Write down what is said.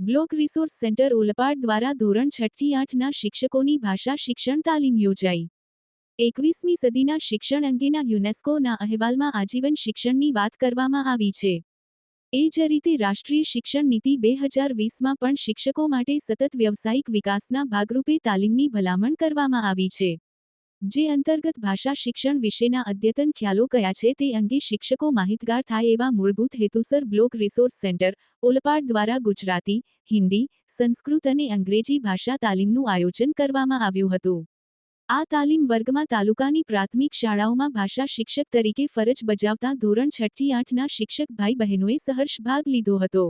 Block resource centre Olpad દ્વારા ધોરણ છઠ્ઠી આઠના શિક્ષકોની ભાષા શિક્ષણ તાલીમ યોજાઈ. એકવીસમી સદીના શિક્ષણ અંગેના યુનેસ્કોના અહેવાલમાં આજીવન શિક્ષણની વાત કરવામાં આવી છે. એ જ રીતે રાષ્ટ્રીય શિક્ષણ નીતિ બે હજાર વીસમાં પણ શિક્ષકો માટે સતત વ્યવસાયિક વિકાસના ભાગરૂપે તાલીમની ભલામણ કરવામાં આવી છે. જે અંતર્ગત ભાષા શિક્ષણ વિશેના અદ્યતન ખ્યાલો કયા છે તે અંગે શિક્ષકો માહિતગાર થાય એવા મૂળભૂત હેતુસર બ્લોક રિસોર્સ સેન્ટર, ઓલપાડ દ્વારા ગુજરાતી, હિન્દી, સંસ્કૃત અને અંગ્રેજી ભાષા તાલીમનું આયોજન કરવામાં આવ્યું હતું. આ તાલીમ વર્ગમાં તાલુકાની પ્રાથમિક શાળાઓમાં ભાષા શિક્ષક તરીકે ફરજ બજાવતા ધોરણ છઠ્ઠી આઠના શિક્ષક ભાઈ બહેનોએ સહર્ષ ભાગ લીધો હતો.